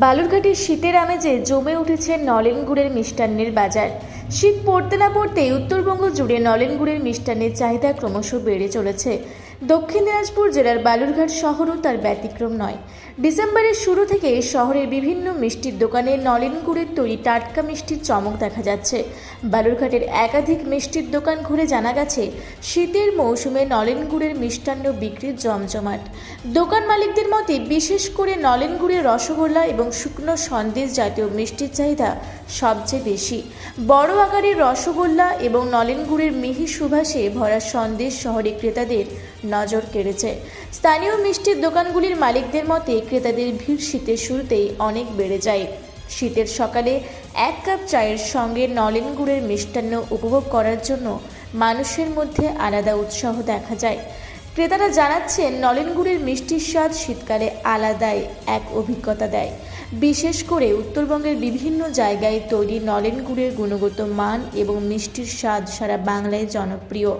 বালুরঘাটের শীতের আমেজে জমে উঠেছে নলেন গুড়ের মিষ্টান্নের বাজার। শীত পড়তে না পড়তেই উত্তরবঙ্গ জুড়ে নলেন গুড়ের মিষ্টান্নের চাহিদা ক্রমশ বেড়ে চলেছে। দক্ষিণ দিনাজপুর জেলার বালুরঘাট শহরও তার ব্যতিক্রম নয়। ডিসেম্বরের শুরু থেকে শহরের বিভিন্ন মিষ্টির দোকানে নলেন গুড়ের তৈরি টাটকা মিষ্টির চমক দেখা যাচ্ছে। বালুরঘাটের একাধিক মিষ্টির দোকান ঘুরে জানা গেছে, শীতের মৌসুমে নলেন গুড়ের মিষ্টান্ন বিক্রির জমজমাট। দোকান মালিকদের মতে, বিশেষ করে নলেন গুড়ের রসগোল্লা এবং শুকনো সন্দেশ জাতীয় মিষ্টির চাহিদা সবচেয়ে বেশি। বড় আকারের রসগোল্লা এবং নলেন গুড়ের মিহি সুভাষে ভরা সন্দেশ শহরে ক্রেতাদের নজর কেড়েছে। স্থানীয় মিষ্টির দোকানগুলির মালিকদের মতে ক্রেতাদের ভিড় শীতের শুরুতেই অনেক বেড়ে যায়। শীতের সকালে এক কাপ চায়ের সঙ্গে নলেন গুড়ের মিষ্টান্ন উপভোগ করার জন্য মানুষের মধ্যে আলাদা উৎসাহ দেখা যায়। ক্রেতারা জানাচ্ছেন, নলেন গুড়ের মিষ্টির স্বাদ শীতকালে আলাদাই এক অভিজ্ঞতা দেয়। বিশেষ করে উত্তরবঙ্গের বিভিন্ন জায়গায় তৈরি নলেন গুড়ের গুণগত মান এবং মিষ্টির স্বাদ সারা বাংলায় জনপ্রিয়।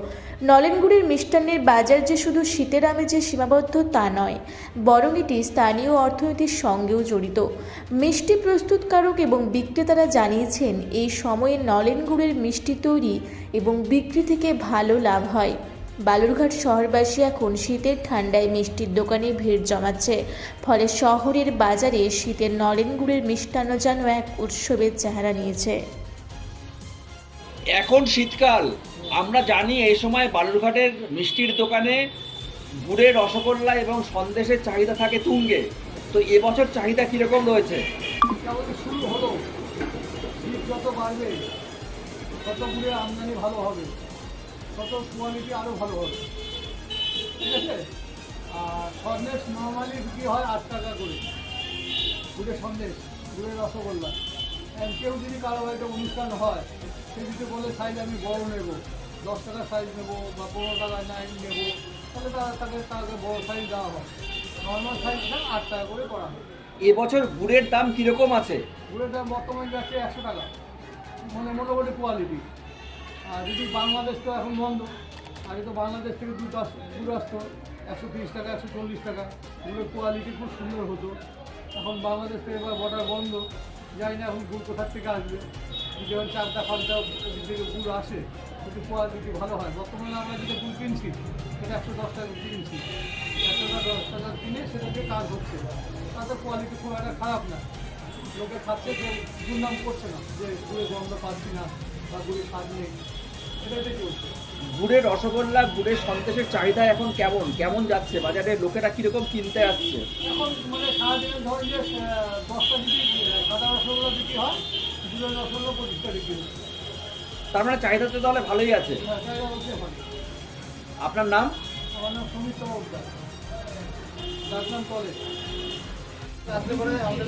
নলেন গুড়ের মিষ্টান্নের বাজার যে শুধু শীতের আমেজে সীমাবদ্ধ তা নয়, বরং এটি স্থানীয় অর্থনীতির সঙ্গেও জড়িত। মিষ্টি প্রস্তুতকারক এবং বিক্রেতারা জানিয়েছেন, এই সময়ে নলেন গুড়ের মিষ্টি তৈরি এবং বিক্রি থেকে ভালো লাভ হয়। বালুরঘাট শহরবাসী এখন শীতের ঠান্ডায় মিষ্টির দোকানে ভিড় জমাচ্ছে। ফলে শহরের বাজারে শীতের নলেন গুড়ের মিষ্টান্ন যেন এক উৎসবের চেহারা নিয়েছে। এখন শীতকাল। আমরা জানি এই সময় বালুরঘাটের মিষ্টির দোকানে গুড়ের রসগোল্লা এবং সন্দেশের চাহিদা থাকে তুঙ্গে। তো এবছর চাহিদা কীরকম রয়েছে? শুরু হলো। শীত যত বাড়বে তত গুড়ে আমদানি ভালো হবে। তত কোয়ালিটি আরও ভালো হবে। ঠিক আছে? আর সন্দেশ নর্মালি বিক্রি হয় আট টাকা করে। গুড়ের সন্দেশ গুড়ের রসগোল্লা। কেউ যদি কারও বাড়িতে অনুষ্ঠান হয় সে যদি বলে সাইজ আমি বড় নেব দশ টাকার সাইজ নেব বা পনেরো টাকার নাইন নেব তাহলে তারা তাকে তাকে বড় সাইজ দেওয়া হয়। নর্মাল সাইজটা আট টাকা করে করা হয়। এবছর গুড়ের দাম কীরকম আছে? গুড়ের দাম বর্তমানে যাচ্ছে একশো টাকা। মানে মোটামুটি কোয়ালিটি আর যদি বাংলাদেশ তো এখন বন্ধ, আগে তো বাংলাদেশ থেকে আস দুধ আসতো, একশো তিরিশ টাকা, একশো চল্লিশ টাকা। গুড়ের কোয়ালিটি খুব সুন্দর হতো। এখন বাংলাদেশ থেকে এবার বর্ডার বন্ধ, জানি না এখন গুড় কোথার থেকে আসবে। যেমন চারটা পাঁচটা থেকে গুড় আসে, কিন্তু কোয়ালিটি ভালো হয়। বর্তমানে আমরা যেটা গুড় কিনছি, সেটা একশো দশ টাকা কিনছি। একশো দশ টাকা কিনে সেটা দিয়ে কাজ হচ্ছে। তাতে কোয়ালিটি খুব একটা খারাপ না। লোকে খাচ্ছে যে দুর্নাম করছে না, যে গুড়ে গন্ধ পাচ্ছি না বা গুড়ে স্বাদ নেই। গুড়ের রসগোল্লা গুড়ের সন্দেশের চাহিদা এখন কেমন? কেমন যাচ্ছে? বাজারে লোকেরা কীরকম কিনতে আসছে? এখন মানে সারাদিনে যে দশটা যদি সাদা রসগোল্লা বিক্রি হয় দুধের রসগোল্লা পঁচিশটা বিক্রি তার মানে চাহিদা তো তাহলে ভালোই আছে। হ্যাঁ আপনার নাম? আমার নাম সমীর চমকদার তার নাম কলেজ। রাত্রে করে আমাদের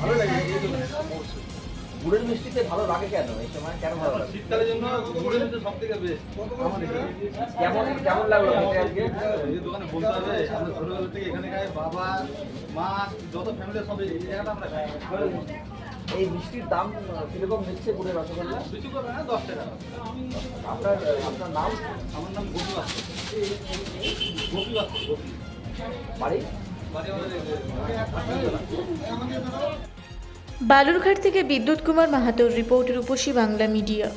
ভালো লাগে। গুড়ের মিষ্টিতে ভালো লাগে কেন এই সময় কেন ভালো লাগে শীতকালের জন্য গুড়ের মধ্যে সব থেকে বেস্ট কেমন কেমন লাগল আজকে এই দোকানে বলতে হবে আমরা ছোটবেলা থেকে এখানে খাই বাবা মা যত ফ্যামিলি সব এই জায়গাটা আমরা খাই এই মিষ্টির দাম কীরকম নিচ্ছে গুড়ের রসগোল্লা বেশি করবে না দশ টাকা আপনার আপনার নাম আমার নাম গোপী বাস্ত গোপী বাস্ত বাড়ি বাড়ি আমাদের বালুরঘাট থেকে বিদ্যুৎ কুমার মাহাতোর রিপোর্ট রূপসী বাংলা মিডিয়া।